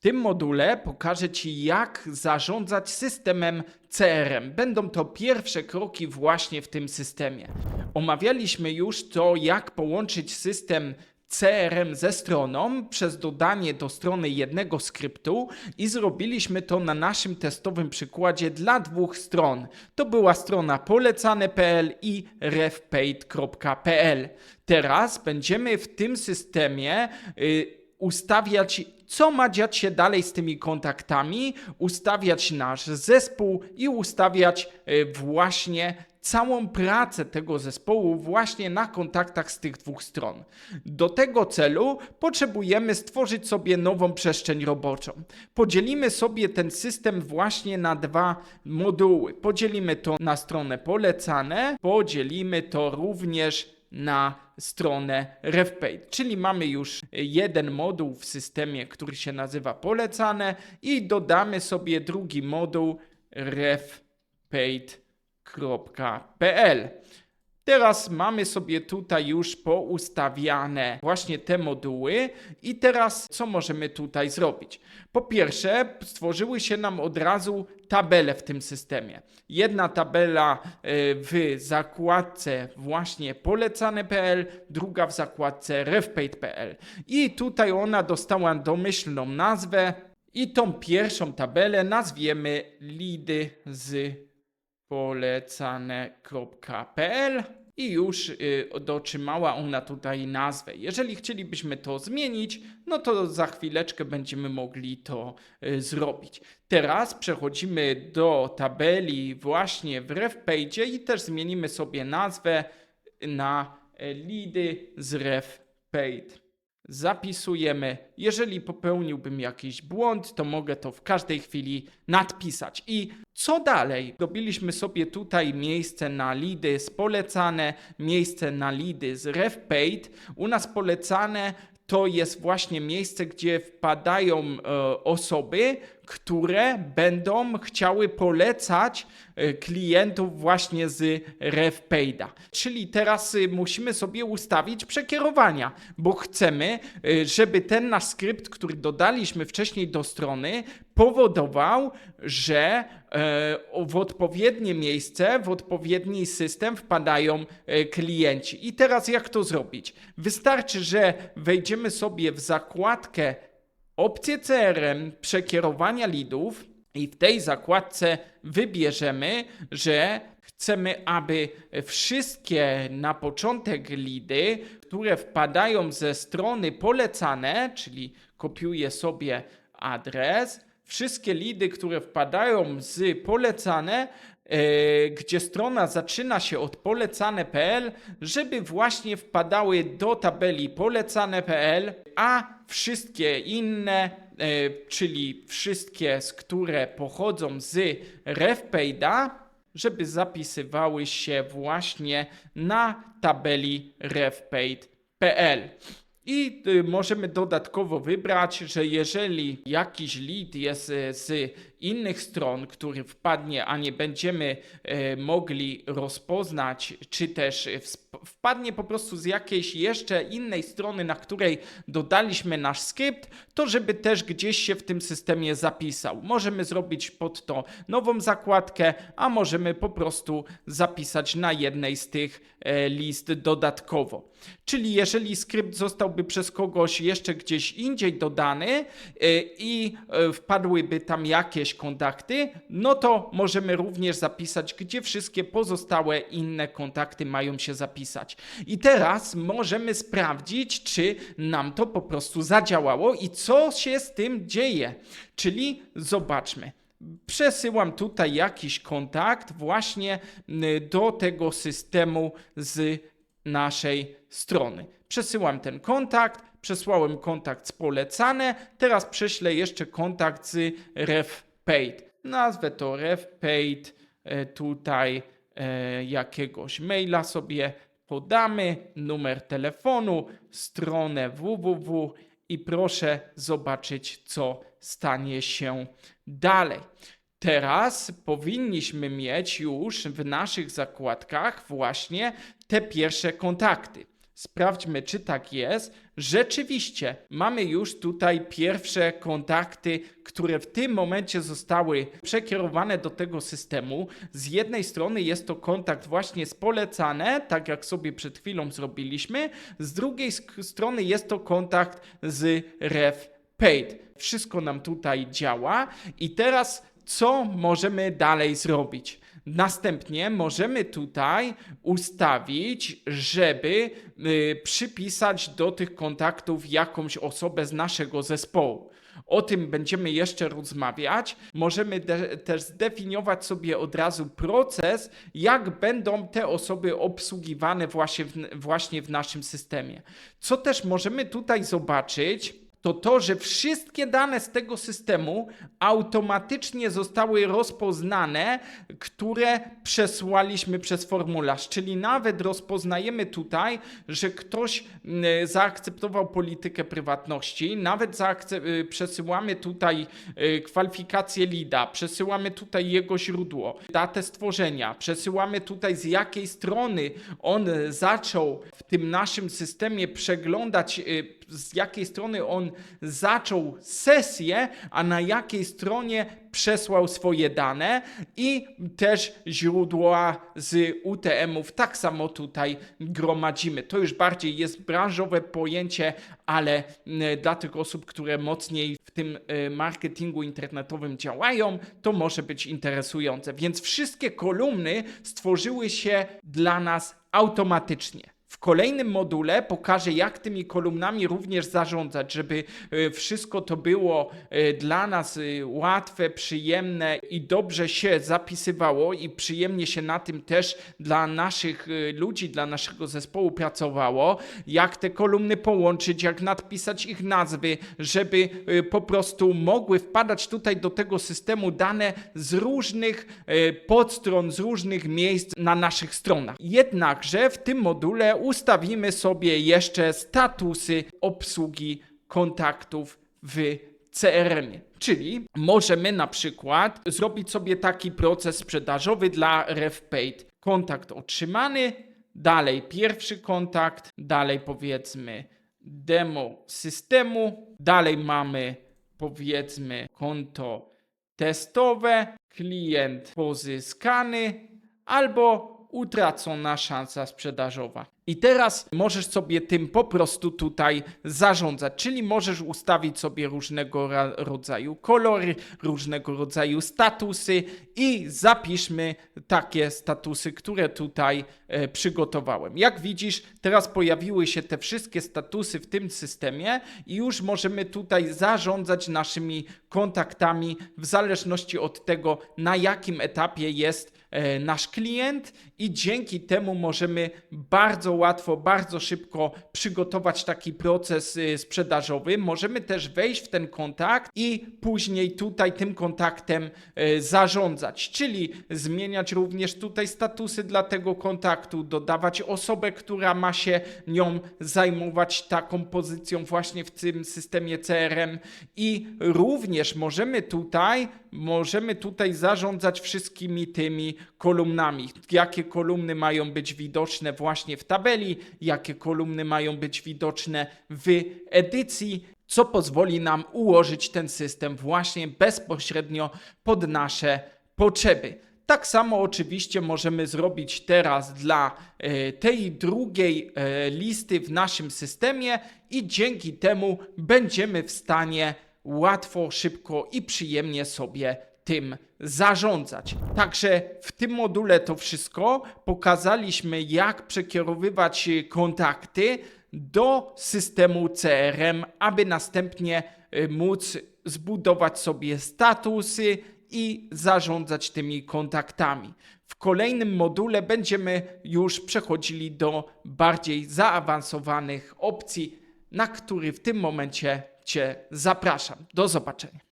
tym module pokażę Ci, jak zarządzać systemem CRM. Będą to pierwsze kroki właśnie w tym systemie. Omawialiśmy już to, jak połączyć system CRM ze stroną przez dodanie do strony jednego skryptu i zrobiliśmy to na naszym testowym przykładzie dla dwóch stron. To była strona polecane.pl i refpaid.pl. Teraz będziemy w tym systemie y, ustawiać, co ma dziać się dalej z tymi kontaktami, ustawiać nasz zespół i ustawiać y, właśnie całą pracę tego zespołu właśnie na kontaktach z tych dwóch stron. Do tego celu potrzebujemy stworzyć sobie nową przestrzeń roboczą. Podzielimy sobie ten system właśnie na dwa moduły. Podzielimy to na stronę polecane, podzielimy to również na stronę RevPaid, czyli mamy już jeden moduł w systemie, który się nazywa polecane i dodamy sobie drugi moduł RevPaid.pl. Teraz mamy sobie tutaj już poustawiane właśnie te moduły i teraz co możemy tutaj zrobić? Po pierwsze, stworzyły się nam od razu tabele w tym systemie. Jedna tabela e, w zakładce właśnie polecane.pl, druga w zakładce revpaid.pl. I tutaj ona dostała domyślną nazwę i tą pierwszą tabelę nazwiemy lidy z polecane.pl i już y, dotrzymała ona tutaj nazwę. Jeżeli chcielibyśmy to zmienić, no to za chwileczkę będziemy mogli to y, zrobić. Teraz przechodzimy do tabeli właśnie w RevPage i też zmienimy sobie nazwę na y, lidy z RevPage zapisujemy. Jeżeli popełniłbym jakiś błąd, to mogę to w każdej chwili nadpisać. I co dalej? Dobiliśmy sobie tutaj miejsce na lidy z polecane, miejsce na lidy z RevPaid. U nas polecane to jest właśnie miejsce, gdzie wpadają e, osoby, które będą chciały polecać e, klientów właśnie z RevPayda. Czyli teraz y, musimy sobie ustawić przekierowania, bo chcemy, y, żeby ten nasz skrypt, który dodaliśmy wcześniej do strony, powodował, że e, w odpowiednie miejsce, w odpowiedni system wpadają e, klienci. I teraz jak to zrobić? Wystarczy, że wejdziemy sobie w zakładkę opcję CRM przekierowania lidów i w tej zakładce wybierzemy, że chcemy, aby wszystkie na początek lidy, które wpadają ze strony polecane, czyli kopiuję sobie adres, wszystkie lidy, które wpadają z polecane, gdzie strona zaczyna się od polecane.pl, żeby właśnie wpadały do tabeli polecane.pl, a wszystkie inne, e, czyli wszystkie, z które pochodzą z RevPayda, żeby zapisywały się właśnie na tabeli RevPaid.pl. I y, możemy dodatkowo wybrać, że jeżeli jakiś lead jest y, z innych stron, który wpadnie, a nie będziemy y, mogli rozpoznać, czy też wpadnie po prostu z jakiejś jeszcze innej strony, na której dodaliśmy nasz skrypt, to żeby też gdzieś się w tym systemie zapisał. Możemy zrobić pod to nową zakładkę, a możemy po prostu zapisać na jednej z tych list dodatkowo. Czyli jeżeli skrypt zostałby przez kogoś jeszcze gdzieś indziej dodany e, i e, wpadłyby tam jakieś kontakty, no to możemy również zapisać, gdzie wszystkie pozostałe inne kontakty mają się zapisać. I teraz możemy sprawdzić, czy nam to po prostu zadziałało i co się z tym dzieje. Czyli zobaczmy. Przesyłam tutaj jakiś kontakt właśnie do tego systemu z naszej strony. Przesyłam ten kontakt, przesłałem kontakt z polecane, teraz prześlę jeszcze kontakt z RevPaid. Nazwę to RevPaid, e, tutaj e, jakiegoś maila sobie podamy, numer telefonu, stronę www i proszę zobaczyć, co stanie się dalej. Teraz powinniśmy mieć już w naszych zakładkach właśnie te pierwsze kontakty. Sprawdźmy, czy tak jest. Rzeczywiście, mamy już tutaj pierwsze kontakty, które w tym momencie zostały przekierowane do tego systemu. Z jednej strony jest to kontakt właśnie z polecane, tak jak sobie przed chwilą zrobiliśmy, z drugiej strony jest to kontakt z ref paid. Wszystko nam tutaj działa i teraz co możemy dalej zrobić? Następnie możemy tutaj ustawić, żeby y, przypisać do tych kontaktów jakąś osobę z naszego zespołu. O tym będziemy jeszcze rozmawiać. Możemy też zdefiniować sobie od razu proces, jak będą te osoby obsługiwane właśnie w, właśnie w naszym systemie. Co też możemy tutaj zobaczyć, to to, że wszystkie dane z tego systemu automatycznie zostały rozpoznane, które przesłaliśmy przez formularz. Czyli nawet rozpoznajemy tutaj, że ktoś mm, zaakceptował politykę prywatności, nawet y, przesyłamy tutaj y, kwalifikację LIDA, przesyłamy tutaj jego źródło, datę stworzenia, przesyłamy tutaj z jakiej strony on zaczął w tym naszym systemie przeglądać, z jakiej strony on zaczął sesję, a na jakiej stronie przesłał swoje dane i też źródła z UTM-ów tak samo tutaj gromadzimy. To już bardziej jest branżowe pojęcie, ale dla tych osób, które mocniej w tym y, marketingu internetowym działają, to może być interesujące. Więc wszystkie kolumny stworzyły się dla nas automatycznie. W kolejnym module pokażę, jak tymi kolumnami również zarządzać, żeby y, wszystko to było y, dla nas y, łatwe, przyjemne i dobrze się zapisywało i przyjemnie się na tym też dla naszych ludzi, dla naszego zespołu pracowało. Jak te kolumny połączyć, jak nadpisać ich nazwy, żeby po prostu mogły wpadać tutaj do tego systemu dane z różnych podstron, z różnych miejsc na naszych stronach. Jednakże w tym module ustawimy sobie jeszcze statusy obsługi kontaktów w CRM. Czyli możemy na przykład zrobić sobie taki proces sprzedażowy dla RefPaid. Kontakt otrzymany, dalej pierwszy kontakt, dalej powiedzmy demo systemu, dalej mamy powiedzmy konto testowe, klient pozyskany albo utracona szansa sprzedażowa. I teraz możesz sobie tym po prostu tutaj zarządzać, czyli możesz ustawić sobie różnego rodzaju kolory, różnego rodzaju statusy i zapiszmy takie statusy, które tutaj e, przygotowałem. Jak widzisz, teraz pojawiły się te wszystkie statusy w tym systemie i już możemy tutaj zarządzać naszymi kontaktami w zależności od tego, na jakim etapie jest e, nasz klient i dzięki temu możemy bardzo łatwo, bardzo szybko przygotować taki proces y, sprzedażowy. Możemy też wejść w ten kontakt i później tutaj tym kontaktem y, zarządzać, czyli zmieniać również tutaj statusy dla tego kontaktu, dodawać osobę, która ma się nią zajmować taką pozycją właśnie w tym systemie CRM i również możemy tutaj możemy tutaj zarządzać wszystkimi tymi kolumnami. Jakie kolumny mają być widoczne właśnie w tabeli, jakie kolumny mają być widoczne w edycji, co pozwoli nam ułożyć ten system właśnie bezpośrednio pod nasze potrzeby. Tak samo oczywiście możemy zrobić teraz dla e, tej drugiej e, listy w naszym systemie i dzięki temu będziemy w stanie łatwo, szybko i przyjemnie sobie tym zarządzać. Także w tym module to wszystko. Pokazaliśmy, jak przekierowywać kontakty do systemu CRM, aby następnie y, móc zbudować sobie statusy i zarządzać tymi kontaktami. W kolejnym module będziemy już przechodzili do bardziej zaawansowanych opcji, na który w tym momencie Cię zapraszam. Do zobaczenia.